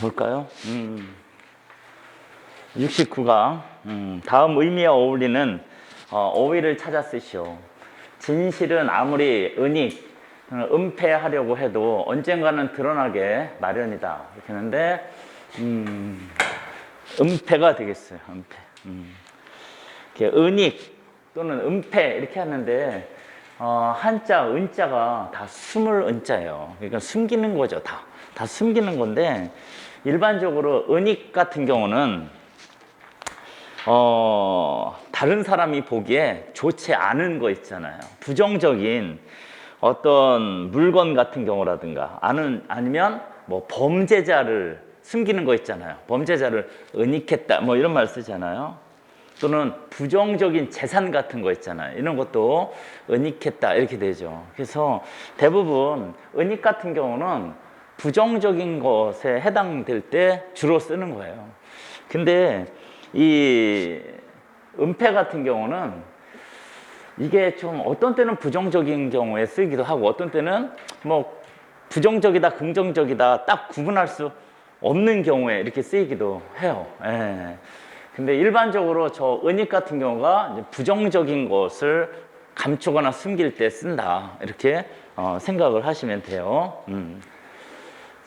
볼까요? 음. 69가 음, 다음 의미에 어울리는 어, 어휘를 찾아 쓰시오. 진실은 아무리 은닉, 어, 은폐하려고 해도 언젠가는 드러나게 마련이다. 이렇게 하는데 음, 은폐가 되겠어요. 은폐. 음. 이렇게 은닉 또는 은폐 이렇게 하는데 어, 한자 은자가 다 숨을 은자예요. 그러니까 숨기는 거죠. 다. 다 숨기는 건데 일반적으로 은닉 같은 경우는 어, 다른 사람이 보기에 좋지 않은 거 있잖아요. 부정적인 어떤 물건 같은 경우라든가 아는 아니면 뭐 범죄자를 숨기는 거 있잖아요. 범죄자를 은닉했다 뭐 이런 말 쓰잖아요. 또는 부정적인 재산 같은 거 있잖아요. 이런 것도 은닉했다 이렇게 되죠. 그래서 대부분 은닉 같은 경우는 부정적인 것에 해당될 때 주로 쓰는 거예요. 근데 이 은폐 같은 경우는 이게 좀 어떤 때는 부정적인 경우에 쓰기도 하고 어떤 때는 뭐 부정적이다 긍정적이다 딱 구분할 수 없는 경우에 이렇게 쓰이기도 해요. 예. 근데 일반적으로 저 은닉 같은 경우가 부정적인 것을 감추거나 숨길 때 쓴다 이렇게 어, 생각을 하시면 돼요. 음.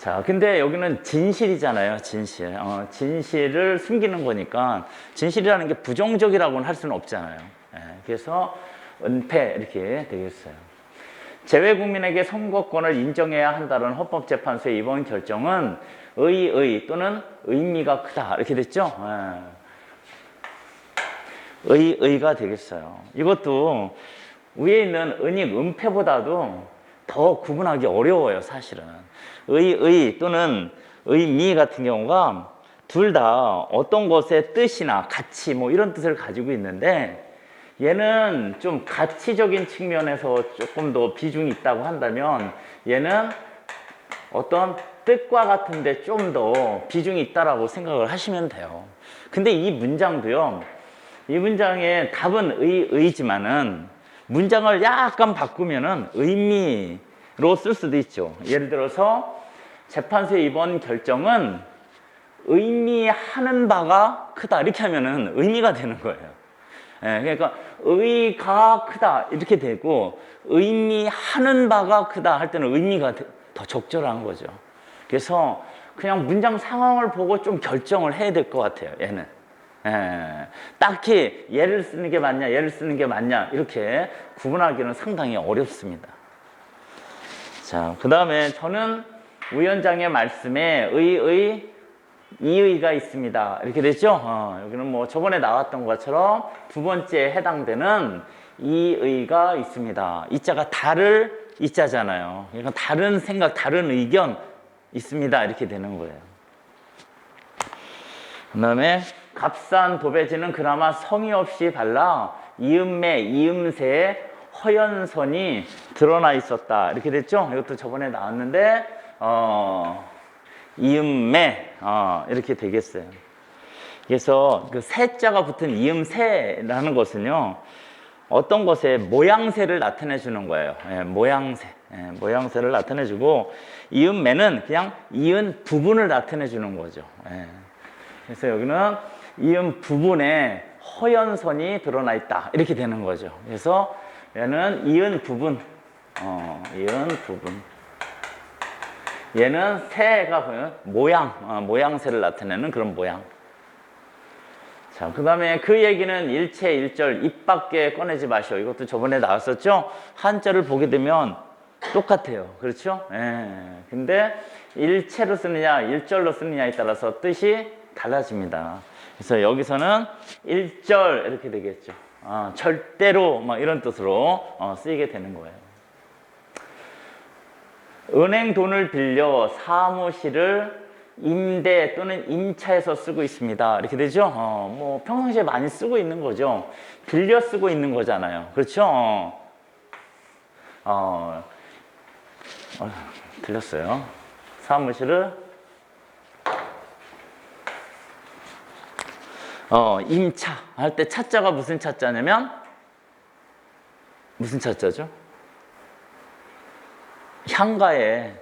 자, 근데 여기는 진실이잖아요, 진실. 어, 진실을 숨기는 거니까 진실이라는 게 부정적이라고는 할 수는 없잖아요. 예, 그래서 은폐 이렇게 되겠어요. 재외국민에게 선거권을 인정해야 한다는 헌법재판소의 이번 결정은 의의 또는 의미가 크다 이렇게 됐죠. 예. 의, 의가 되겠어요. 이것도 위에 있는 은닉, 은폐보다도 더 구분하기 어려워요, 사실은. 의, 의 또는 의미 같은 경우가 둘 다 어떤 것의 뜻이나 가치 뭐 이런 뜻을 가지고 있는데 얘는 좀 가치적인 측면에서 조금 더 비중이 있다고 한다면 얘는 어떤 뜻과 같은데 좀 더 비중이 있다라고 생각을 하시면 돼요. 근데 이 문장도요. 이 문장의 답은 의, 의지만은 문장을 약간 바꾸면은 의미 로 쓸 수도 있죠. 예를 들어서 재판소의 이번 결정은 의미하는 바가 크다. 이렇게 하면은 의미가 되는 거예요. 예, 그러니까 의가 크다. 이렇게 되고 의미하는 바가 크다 할 때는 의미가 되- 더 적절한 거죠. 그래서 그냥 문장 상황을 보고 좀 결정을 해야 될 것 같아요. 얘는. 예, 딱히 얘를 쓰는 게 맞냐, 얘를 쓰는 게 맞냐, 이렇게 구분하기는 상당히 어렵습니다. 자, 그 다음에 저는 위원장의 말씀에 의의, 이의가 있습니다. 이렇게 됐죠? 어, 여기는 뭐 저번에 나왔던 것처럼 두 번째에 해당되는 이의가 있습니다. 이자가 다를 이자잖아요. 그러니까 다른 생각, 다른 의견 있습니다. 이렇게 되는 거예요. 그 다음에 값싼 도배지는 그나마 성의 없이 발라 이음매, 이음새에 허연선이 드러나 있었다. 이렇게 됐죠? 이것도 저번에 나왔는데, 어, 이음매, 어, 이렇게 되겠어요. 그래서 그 새자가 붙은 이음새라는 것은요, 어떤 것의 모양새를 나타내 주는 거예요. 예, 모양새. 예, 모양새를 나타내 주고, 이음매는 그냥 이은 부분을 나타내 주는 거죠. 예. 그래서 여기는 이음 부분에 허연선이 드러나 있다. 이렇게 되는 거죠. 그래서 얘는 이은 부분, 어, 이은 부분. 얘는 새가 보면 모양, 어, 모양새를 나타내는 그런 모양. 자, 그 다음에 그 얘기는 일체 일절 입 밖에 꺼내지 마시오. 이것도 저번에 나왔었죠? 한자를 보게 되면 똑같아요. 그렇죠? 예. 근데 일체로 쓰느냐, 일절로 쓰느냐에 따라서 뜻이 달라집니다. 그래서 여기서는 일절 이렇게 되겠죠. 아, 절대로 막 이런 뜻으로 어, 쓰이게 되는 거예요. 은행 돈을 빌려 사무실을 임대 또는 임차해서 쓰고 있습니다. 이렇게 되죠? 어, 뭐 평상시에 많이 쓰고 있는 거죠. 빌려 쓰고 있는 거잖아요. 그렇죠? 어, 어, 어, 들렸어요. 사무실을 어, 임차 할 때 차자가 무슨 차자냐면 무슨 차자죠? 향가에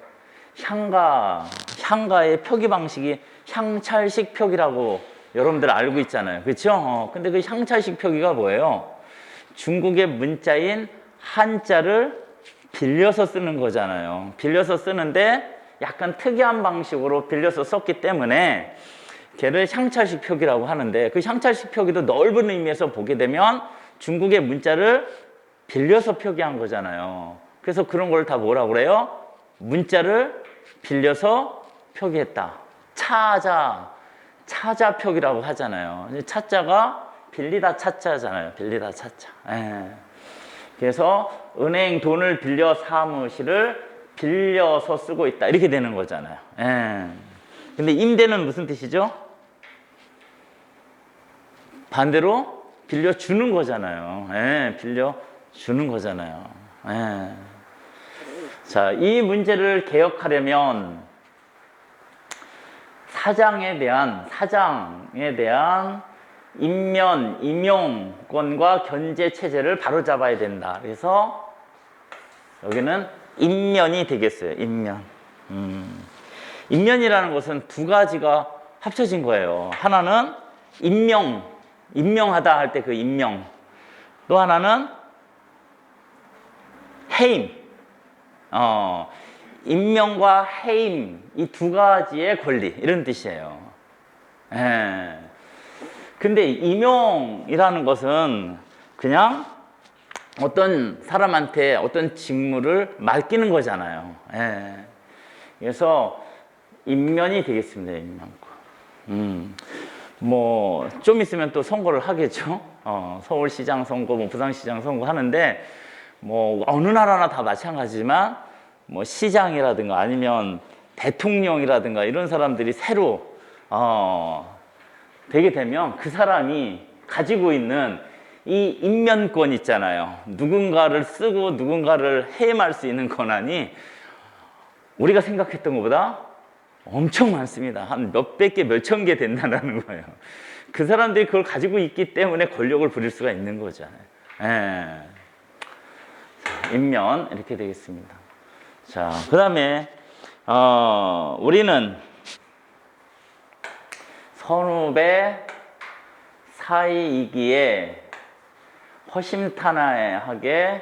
향가 향가의 표기 방식이 향찰식 표기라고 여러분들 알고 있잖아요. 그렇죠? 어, 근데 그 향찰식 표기가 뭐예요? 중국의 문자인 한자를 빌려서 쓰는 거잖아요. 빌려서 쓰는데 약간 특이한 방식으로 빌려서 썼기 때문에 걔를 향찰식 표기라고 하는데 그 향찰식 표기도 넓은 의미에서 보게 되면 중국의 문자를 빌려서 표기한 거잖아요. 그래서 그런 걸 다 뭐라고 그래요? 문자를 빌려서 표기했다. 차자, 차자 표기라고 하잖아요. 차자가 빌리다 차자잖아요. 빌리다 차자. 예. 그래서 은행 돈을 빌려 사무실을 빌려서 쓰고 있다. 이렇게 되는 거잖아요. 예. 근데 임대는 무슨 뜻이죠? 반대로 빌려 주는 거잖아요. 예, 빌려 주는 거잖아요. 예. 자, 이 문제를 개혁하려면 사장에 대한 사장에 대한 임면 임용권과 견제 체제를 바로잡아야 된다. 그래서 여기는 임면이 되겠어요. 임면. 음. 임면이라는 것은 두 가지가 합쳐진 거예요. 하나는 임명, 임명하다 할 때 그 임명. 또 하나는 해임. 어, 임명과 해임 이 두 가지의 권리 이런 뜻이에요. 예. 근데 임용이라는 것은 그냥 어떤 사람한테 어떤 직무를 맡기는 거잖아요. 예. 그래서 임면이 되겠습니다. 임명권. 음. 뭐 좀 있으면 또 선거를 하겠죠. 어, 서울시장 선거, 뭐 부산시장 선거 하는데 뭐 어느 나라나 다 마찬가지지만 뭐 시장이라든가 아니면 대통령이라든가 이런 사람들이 새로 어, 되게 되면 그 사람이 가지고 있는 이 인면권 있잖아요. 누군가를 쓰고 누군가를 해임할 수 있는 권한이 우리가 생각했던 것보다 엄청 많습니다. 한 몇백 개, 몇천 개 된다는 거예요. 그 사람들이 그걸 가지고 있기 때문에 권력을 부릴 수가 있는 거잖아요. 예. 인면 이렇게 되겠습니다. 자, 그 다음에 어, 우리는 선후배 사이이기에 허심탄회하게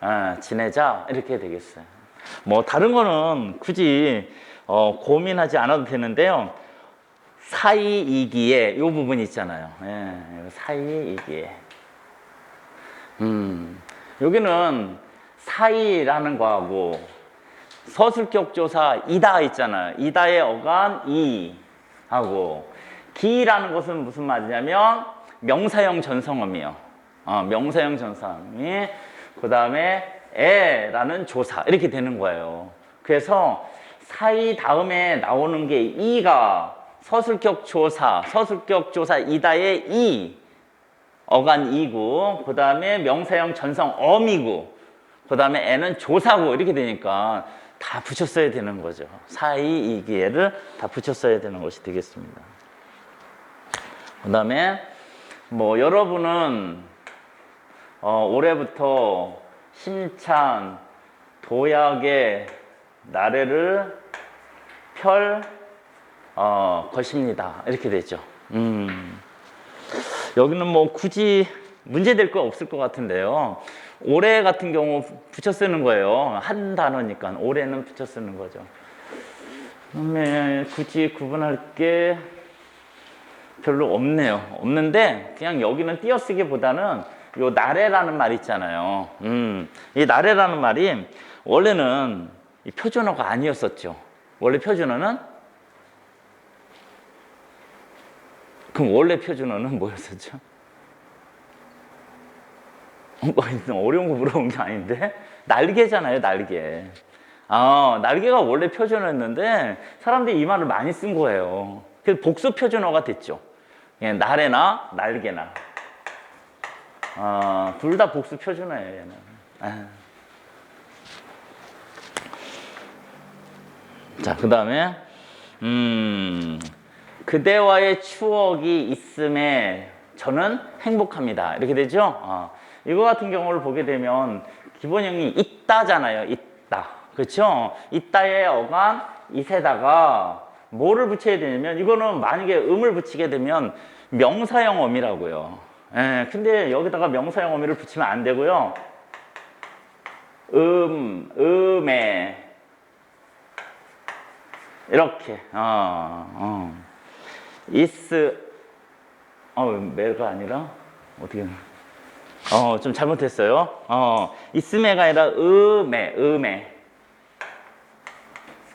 어, 지내자 이렇게 되겠어요. 뭐 다른 거는 굳이 어, 고민하지 않아도 되는데요. 사이이기에 이 부분 있잖아요. 예, 사이이기에. 음, 여기는 사이라는 거하고 서술격 조사 이다 있잖아요. 이다의 어간 이 하고 기라는 것은 무슨 말이냐면 명사형 전성어이에요. 어, 명사형 전성어이 그 다음에 에라는 조사 이렇게 되는 거예요. 그래서 사이 다음에 나오는 게 이가 서술격 조사, 서술격 조사 이다의 이 어간 이고 그 다음에 명사형 전성 어미고 그 다음에 애는 조사고 이렇게 되니까 다 붙였어야 되는 거죠. 사이 이기에를 다 붙였어야 되는 것이 되겠습니다. 그 다음에 뭐 여러분은 어, 올해부터 심찬 도약의 나래를 펼 어, 것입니다. 이렇게 되죠. 음. 여기는 뭐 굳이 문제될 거 없을 것 같은데요. 올해 같은 경우 붙여 쓰는 거예요. 한 단어니까 올해는 붙여 쓰는 거죠. 그다음에 굳이 구분할 게 별로 없네요. 없는데 그냥 여기는 띄어쓰기보다는 요 나래라는 말 있잖아요. 음, 이 나래라는 말이 원래는 이 표준어가 아니었었죠. 원래 표준어는? 그럼 원래 표준어는 뭐였었죠? 뭐 어려운 거 물어본 게 아닌데? 날개잖아요 날개. 아 날개가 원래 표준어였는데 사람들이 이 말을 많이 쓴 거예요. 그래서 복수 표준어가 됐죠. 예, 날에나 날개나. 아, 둘 다 복수 표준어예요 얘는. 아. 자 그 다음에 음 그대와의 추억이 있음에 저는 행복합니다 이렇게 되죠 어. 이거 같은 경우를 보게 되면 기본형이 있다잖아요. 있다. 그렇죠? 있다의 어간 이세다가 뭐를 붙여야 되냐면 이거는 만약에 음을 붙이게 되면 명사형 어미라고요. 예, 근데 여기다가 명사형 어미를 붙이면 안 되고요. 음, 음에 이렇게 어, 어. is 어, 매가 아니라 어떻게 어, 좀 잘못했어요. 어, 있음에가 아니라 음에 음에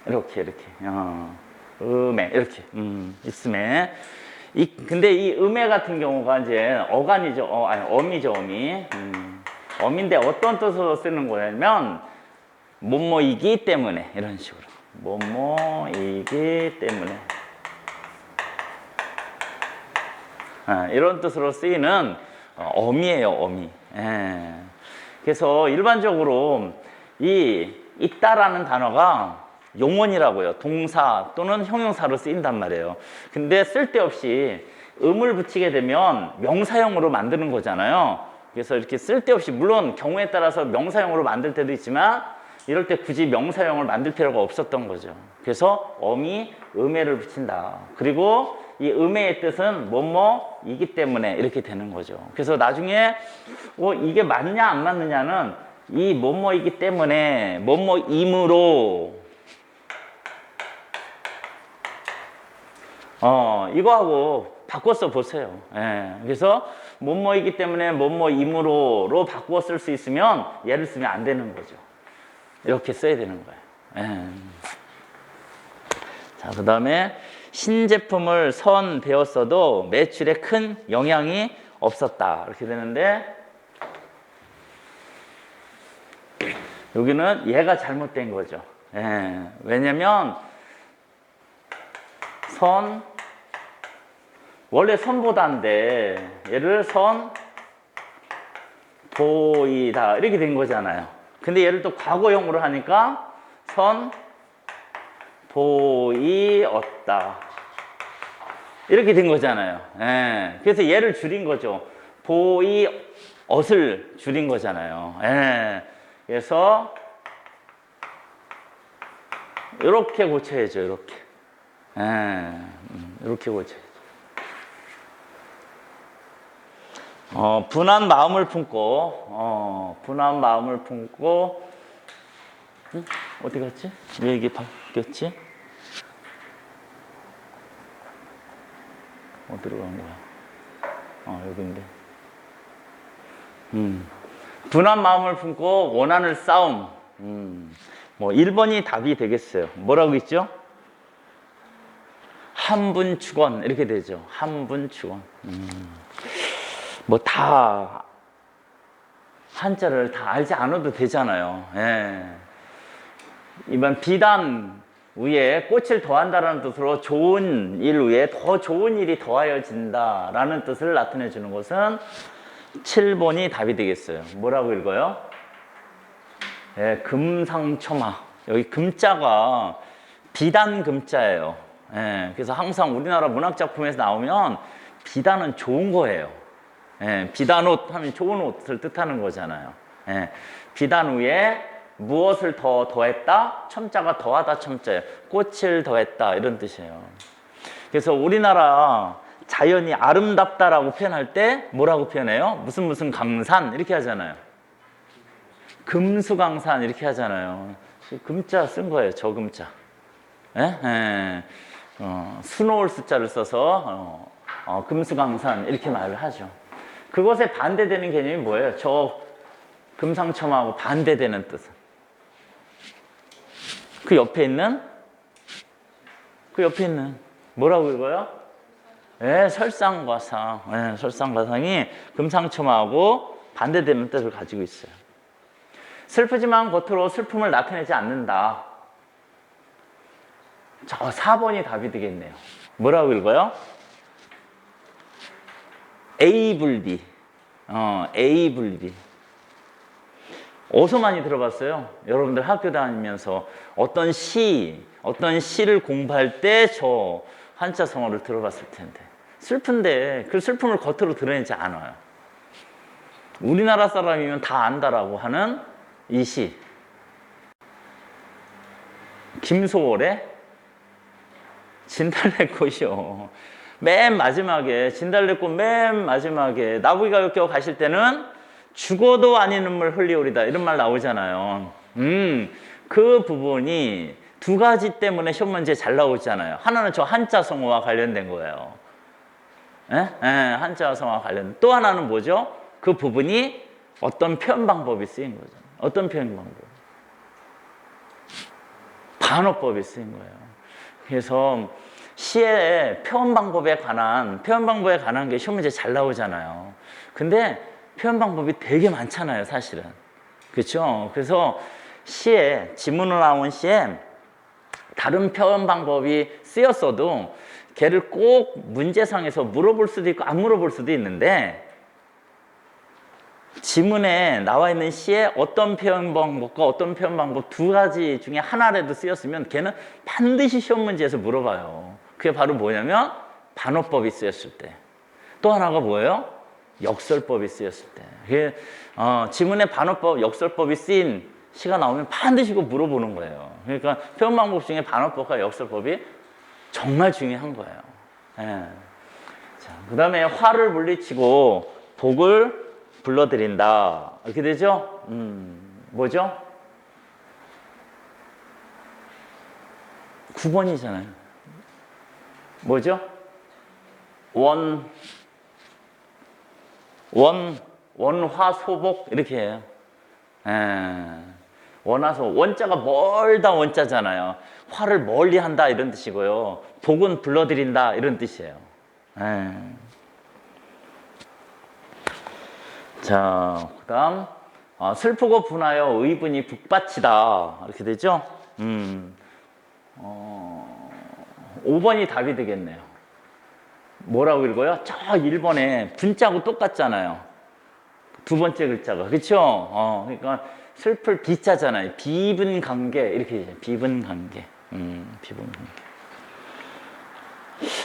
이렇게 이렇게 어, 음에 이렇게 음, 있음에 이 근데 이 음에 같은 경우가 이제 어간이죠. 어, 아니 어미죠 어미. 음, 어미인데 어떤 뜻으로 쓰는 거냐면 뭐뭐이기 때문에 이런 식으로 뭐뭐이기 때문에 아, 이런 뜻으로 쓰이는 어, 어미예요 어미. 예. 그래서 일반적으로 이 있다라는 단어가 용언이라고요. 동사 또는 형용사로 쓰인단 말이에요. 근데 쓸데없이 음을 붙이게 되면 명사형으로 만드는 거잖아요. 그래서 이렇게 쓸데없이 물론 경우에 따라서 명사형으로 만들 때도 있지만 이럴 때 굳이 명사형을 만들 필요가 없었던 거죠. 그래서 어미 음해를 붙인다. 그리고 이 음해의 뜻은 뭐뭐이기 때문에 이렇게 되는 거죠. 그래서 나중에 어, 이게 맞냐 안 맞느냐는 이 뭐뭐이기 때문에 뭐뭐임으로 어, 이거하고 바꿔서 보세요. 예. 그래서 뭐뭐이기 때문에 뭐뭐임으로로 바꾸어 쓸수 있으면 얘를 쓰면 안 되는 거죠. 이렇게 써야 되는 거예요. 예. 자, 그 다음에 신제품을 선 배웠어도 매출에 큰 영향이 없었다. 이렇게 되는데 여기는 얘가 잘못된 거죠. 예. 왜냐면 선 원래 선보다인데 얘를 선 보이다 이렇게 된 거잖아요. 근데 얘를 또 과거형으로 하니까 선 보이었다 이렇게 된 거잖아요. 예. 그래서 얘를 줄인 거죠. 보이엇을 줄인 거잖아요. 예. 그래서 이렇게 고쳐야죠. 이렇게. 예, 음, 이렇게 고쳐야죠. 어, 분한 마음을 품고, 어, 분한 마음을 품고, 응? 어디 갔지? 왜 이게 바뀌었지? 어디로 간 거야? 어, 여기인데. 음. 분한 마음을 품고 원한을 싸움. 음. 뭐 1번이 답이 되겠어요. 뭐라고 있죠? 한분 축원 이렇게 되죠. 한분 축원. 음. 뭐 다 한자를 다 알지 않아도 되잖아요. 예. 이번 비단 위에 꽃을 더한다라는 뜻으로 좋은 일 위에 더 좋은 일이 더하여진다라는 뜻을 나타내 주는 것은 7번이 답이 되겠어요. 뭐라고 읽어요? 예, 금상첨화. 여기 금자가 비단 금자예요. 예, 그래서 항상 우리나라 문학 작품에서 나오면 비단은 좋은 거예요. 예, 비단 옷 하면 좋은 옷을 뜻하는 거잖아요. 예, 비단 위에 무엇을 더 더했다? 첨자가 더하다 첨자예요. 꽃을 더했다 이런 뜻이에요. 그래서 우리나라 자연이 아름답다라고 표현할 때 뭐라고 표현해요? 무슨 무슨 강산 이렇게 하잖아요. 금수강산 이렇게 하잖아요. 금자 쓴 거예요. 저금자. 예? 예. 어, 수놓을 숫자를 써서 어, 어, 금수강산 이렇게 말을 하죠. 그것에 반대되는 개념이 뭐예요? 저 금상첨하고 반대되는 뜻은 그 옆에 있는 그 옆에 있는 뭐라고 읽어요? 예, 설상과상. 예, 설상과상이 금상첨하고 반대되는 뜻을 가지고 있어요. 슬프지만 겉으로 슬픔을 나타내지 않는다. 저 4번이 답이 되겠네요. 뭐라고 읽어요? 불비. 어, 불비. 어디서 많이 들어봤어요? 여러분들 학교 다니면서 어떤 시, 어떤 시를 공부할 때 저 한자 성어를 들어봤을 텐데. 슬픈데 그 슬픔을 겉으로 드러내지 않아요. 우리나라 사람이면 다 안다라고 하는 이 시. 김소월의 진달래꽃이요. 맨 마지막에 진달래꽃 맨 마지막에 나부기가 엮여 가실 때는 죽어도 아닌 눈물 흘리오리다 이런 말 나오잖아요. 음, 그 부분이 두 가지 때문에 시험 문제 잘 나오잖아요. 하나는 저 한자 성어와 관련된 거예요. 예? 예, 한자 성어와 관련. 또 하나는 뭐죠? 그 부분이 어떤 표현 방법이 쓰인 거죠. 어떤 표현 방법? 반어법이 쓰인 거예요. 그래서 시의 표현 방법에 관한 표현 방법에 관한 게 시험 문제 잘 나오잖아요. 근데 표현 방법이 되게 많잖아요, 사실은. 그렇죠? 그래서 시에 지문으로 나온 시에 다른 표현 방법이 쓰였어도 걔를 꼭 문제상에서 물어볼 수도 있고 안 물어볼 수도 있는데 지문에 나와 있는 시에 어떤 표현 방법과 어떤 표현 방법 두 가지 중에 하나라도 쓰였으면 걔는 반드시 시험 문제에서 물어봐요. 그게 바로 뭐냐면 반어법이 쓰였을 때. 또 하나가 뭐예요? 역설법이 쓰였을 때. 그게 어, 지문에 반어법, 역설법이 쓰인 시가 나오면 반드시 그거 물어보는 거예요. 그러니까 표현 방법 중에 반어법과 역설법이 정말 중요한 거예요. 예. 자, 그 다음에 화를 물리치고 복을 불러드린다. 이렇게 되죠? 음, 뭐죠? 9번이잖아요. 뭐죠? 원, 원, 원화소복 이렇게 해요. 예. 원화소 원자가 멀다 원자잖아요. 화를 멀리 한다 이런 뜻이고요. 복은 불러드린다 이런 뜻이에요. 예. 자, 그다음 아, 슬프고 분하여 의분이 북받치다 이렇게 되죠. 음, 어, 5번이 답이 되겠네요. 뭐라고 읽어요? 저 1번에 분자하고 똑같잖아요. 두 번째 글자가 그렇죠? 어, 그러니까 슬플 비자잖아요. 비분 관계 이렇게 되죠. 비분 관계. 음, 비분 관계.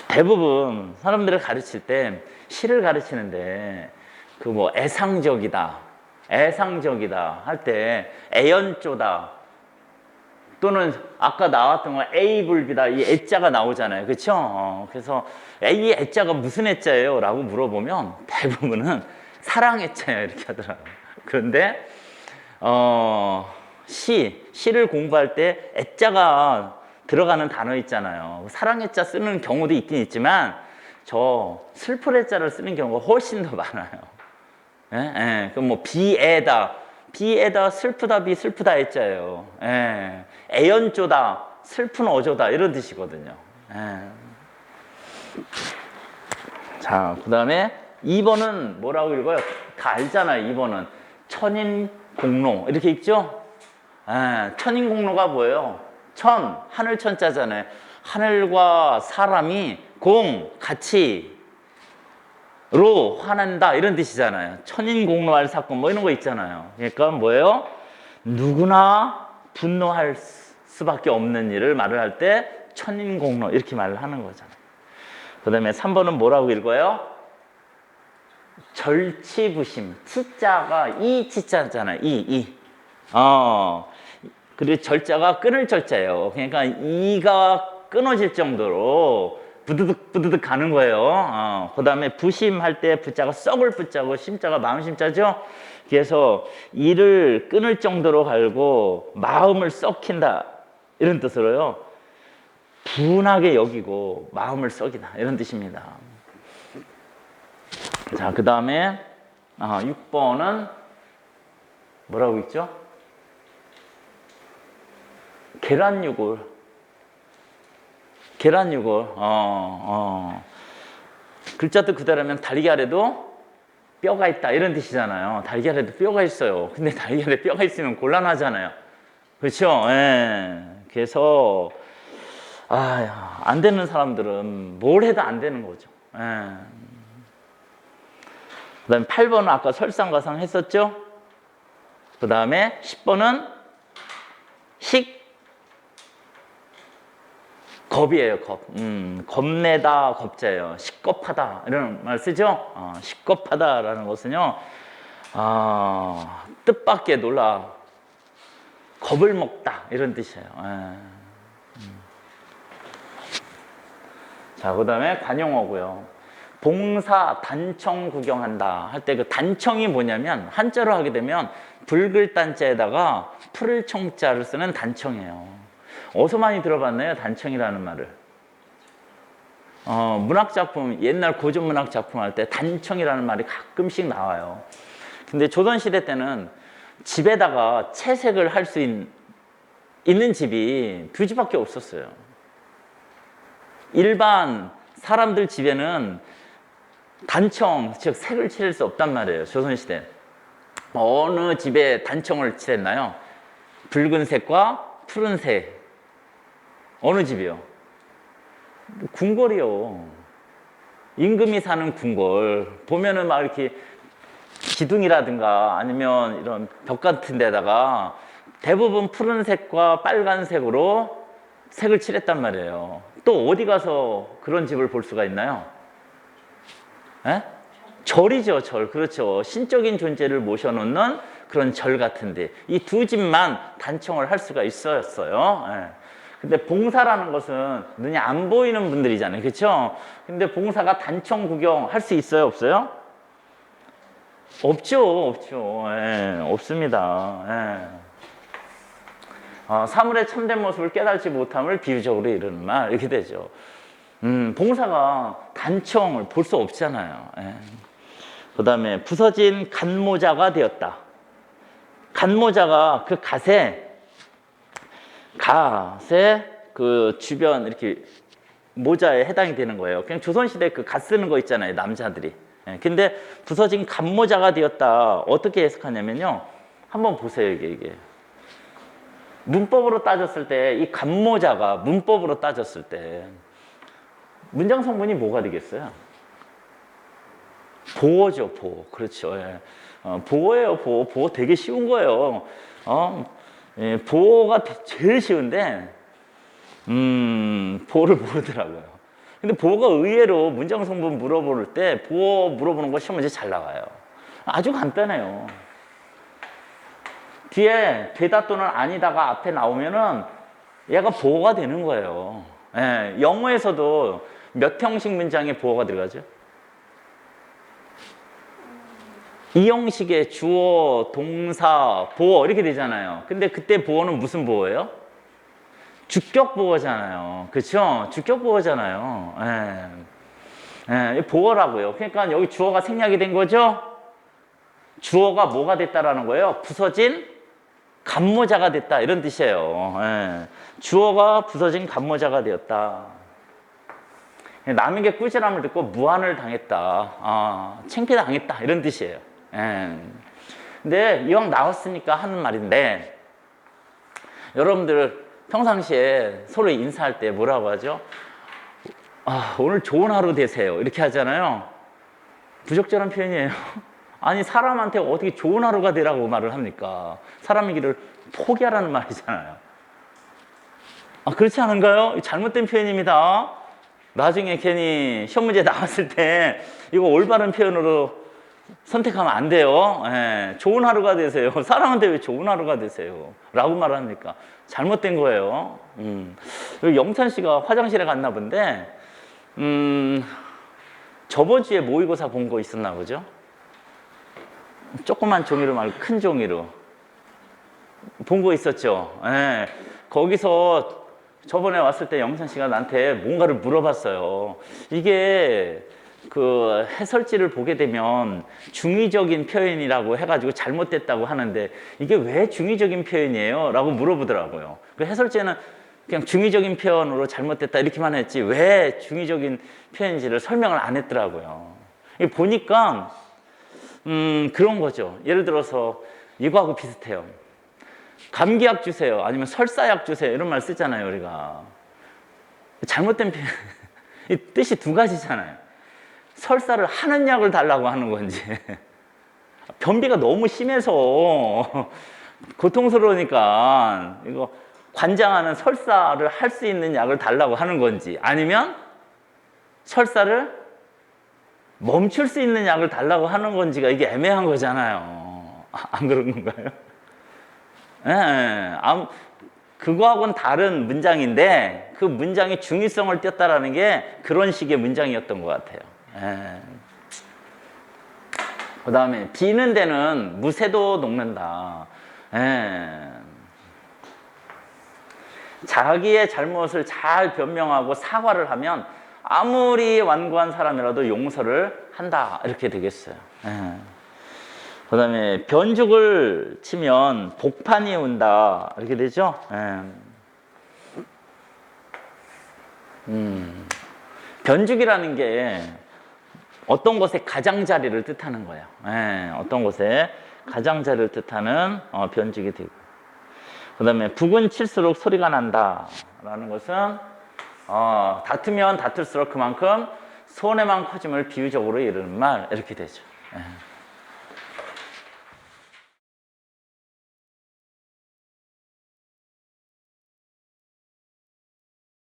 대부분 사람들을 가르칠 때 시를 가르치는데 그 뭐 애상적이다, 애상적이다 할 때 애연조다 또는 아까 나왔던 거 A불비다 이 애자가 나오잖아요, 그렇죠? 어, 그래서 A 애자가 무슨 애자예요? 라고 물어보면 대부분은 사랑 애자예요 이렇게 하더라고요. 그런데 어, 시 시를 공부할 때 애자가 들어가는 단어 있잖아요. 사랑 애자 쓰는 경우도 있긴 있지만 저 슬플 애자를 쓰는 경우가 훨씬 더 많아요. 예, 예. 그럼 뭐 비애다, 비애다, 슬프다, 비 슬프다 애자예요. 예. 애연조다, 슬픈 어조다 이런 뜻이거든요. 예. 자, 그다음에 2번은 뭐라고 읽어요? 다 알잖아요. 2번은 천인 공로 이렇게 읽죠? 예. 천인 공로가 뭐예요? 천, 하늘 천자잖아요. 하늘과 사람이 공 같이 로 화난다 이런 뜻이잖아요. 천인공로할 사건 뭐 이런 거 있잖아요. 그러니까 뭐예요? 누구나 분노할 수밖에 없는 일을 말을 할 때 천인공로 이렇게 말을 하는 거잖아요. 그다음에 3번은 뭐라고 읽어요? 절치부심. 치자가 이 치자잖아요. 이 이. 어. 그리고 절자가 끊을 절자예요. 그러니까 이가 끊어질 정도로 부드득 부드득 가는 거예요. 어, 그 다음에 부심할 때 부자가 썩을 부자고 심자가 마음 심자죠. 그래서 이를 끊을 정도로 갈고 마음을 썩힌다 이런 뜻으로요. 분하게 여기고 마음을 썩이다 이런 뜻입니다. 자, 그 다음에 아, 6번은 뭐라고 있죠? 계란육을 계란육을 어, 어. 글자도 그대로면 달걀에도 뼈가 있다 이런 뜻이잖아요. 달걀에도 뼈가 있어요. 근데 달걀에 뼈가 있으면 곤란하잖아요. 그렇죠? 예. 그래서 아, 안 되는 사람들은 뭘 해도 안 되는 거죠. 예. 그 다음에 8번은 아까 설상가상 했었죠? 그 다음에 10번은 식 겁이에요, 겁. 음, 겁내다, 겁자예요. 식겁하다. 이런 말 쓰죠? 어, 식겁하다라는 것은요, 아, 뜻밖의 놀라, 겁을 먹다. 이런 뜻이에요. 예. 음. 자, 그 다음에 관용어고요. 봉사 단청 구경한다 할 때 그 단청이 뭐냐면 한자로 하게 되면 붉을 단자에다가 푸를 청자를 쓰는 단청이에요. 어디서 많이 들어봤나요? 단청이라는 말을. 어, 문학 작품, 옛날 고전 문학 작품 할 때 단청이라는 말이 가끔씩 나와요. 근데 조선 시대 때는 집에다가 채색을 할 수 있는 집이 두 집밖에 없었어요. 일반 사람들 집에는 단청, 즉 색을 칠할 수 없단 말이에요. 조선시대. 어느 집에 단청을 칠했나요? 붉은색과 푸른색. 어느 집이요? 궁궐이요. 임금이 사는 궁궐. 보면은 막 이렇게 기둥이라든가 아니면 이런 벽 같은 데다가 대부분 푸른색과 빨간색으로 색을 칠했단 말이에요. 또 어디 가서 그런 집을 볼 수가 있나요? 에? 절이죠, 절. 그렇죠. 신적인 존재를 모셔놓는 그런 절 같은데 이 두 집만 단청을 할 수가 있었어요. 예. 근데 봉사라는 것은 눈이 안 보이는 분들이잖아요. 그렇죠? 근데 봉사가 단청 구경 할 수 있어요, 없어요? 없죠, 없죠. 예, 없습니다. 예. 어, 사물의 참된 모습을 깨달지 못함을 비유적으로 이르는 말 이렇게 되죠. 음, 봉사가 단청을 볼 수 없잖아요. 예. 그 다음에 부서진 간모자가 되었다. 간모자가 그 갓에 갓에 그 주변 이렇게 모자에 해당이 되는 거예요. 그냥 조선시대 그 갓 쓰는 거 있잖아요. 남자들이. 예, 근데 부서진 간모자가 되었다. 어떻게 해석하냐면요. 한번 보세요. 이게, 이게. 문법으로 따졌을 때이 간모자가 문법으로 따졌을 때 문장 성분이 뭐가 되겠어요? 보어죠, 보어. 그렇죠. 예. 어, 보어예요, 보어. 보어 되게 쉬운 거예요. 어, 예, 보어가 제일 쉬운데, 음, 보어를 모르더라고요. 근데 보어가 의외로 문장 성분 물어볼 때 보어 물어보는 거 시험 문제 잘 나가요. 아주 간단해요. 뒤에 되다 또는 아니다가 앞에 나오면은 얘가 보어가 되는 거예요. 예, 영어에서도 몇 형식 문장에 보어가 들어가죠? 이 형식의 주어, 동사, 보어 이렇게 되잖아요. 근데 그때 보어는 무슨 보어예요? 주격 보어잖아요. 그렇죠? 주격 보어잖아요. 예. 예, 보어라고요. 그러니까 여기 주어가 생략이 된 거죠? 주어가 뭐가 됐다라는 거예요? 부서진 간모자가 됐다 이런 뜻이에요. 예. 주어가 부서진 간모자가 되었다. 남에게 꾸지람을 듣고 무한을 당했다. 아, 창피당했다 이런 뜻이에요. 예. 근데 이왕 나왔으니까 하는 말인데 여러분들 평상시에 서로 인사할 때 뭐라고 하죠? 아, 오늘 좋은 하루 되세요. 이렇게 하잖아요. 부적절한 표현이에요. 아니 사람한테 어떻게 좋은 하루가 되라고 말을 합니까? 사람의 길을 포기하라는 말이잖아요. 아, 그렇지 않은가요? 잘못된 표현입니다. 나중에 괜히 시험 문제 나왔을 때 이거 올바른 표현으로 선택하면 안 돼요. 예, 좋은 하루가 되세요. 사람한테 왜 좋은 하루가 되세요? 라고 말을 합니까? 잘못된 거예요. 음. 영찬 씨가 화장실에 갔나 본데, 음, 저번 주에 모의고사 본 거 있었나 보죠? 조그만 종이로 말고 큰 종이로. 본 거 있었죠? 예. 거기서 저번에 왔을 때 영찬 씨가 나한테 뭔가를 물어봤어요. 이게 그 해설지를 보게 되면 중의적인 표현이라고 해가지고 잘못됐다고 하는데 이게 왜 중의적인 표현이에요? 라고 물어보더라고요. 그 해설지는 그냥 중의적인 표현으로 잘못됐다 이렇게만 했지 왜 중의적인 표현인지를 설명을 안 했더라고요. 보니까 음 그런 거죠. 예를 들어서 이거하고 비슷해요. 감기약 주세요. 아니면 설사약 주세요. 이런 말 쓰잖아요, 우리가. 잘못된 표현. 이 뜻이 두 가지잖아요. 설사를 하는 약을 달라고 하는 건지 변비가 너무 심해서 고통스러우니까 이거 관장하는 설사를 할 수 있는 약을 달라고 하는 건지 아니면 설사를 멈출 수 있는 약을 달라고 하는 건지가 이게 애매한 거잖아요. 안 그런 건가요? 예, 예. 그거하고는 다른 문장인데 그 문장이 중의성을 띄었다라는 게 그런 식의 문장이었던 것 같아요. 예. 그 다음에 비는 데는 무쇠도 녹는다. 예. 자기의 잘못을 잘 변명하고 사과를 하면 아무리 완고한 사람이라도 용서를 한다. 이렇게 되겠어요. 예. 그 다음에 변죽을 치면 복판이 온다. 이렇게 되죠? 예. 음. 변죽이라는 게 어떤 곳의 가장자리를 뜻하는 거예요. 예, 어떤 곳에 가장자리를 뜻하는 어, 변죽이 되고. 그 다음에 북은 칠수록 소리가 난다 라는 것은 어, 다투면 다툴수록 그만큼 손해만 커짐을 비유적으로 이르는 말 이렇게 되죠. 예.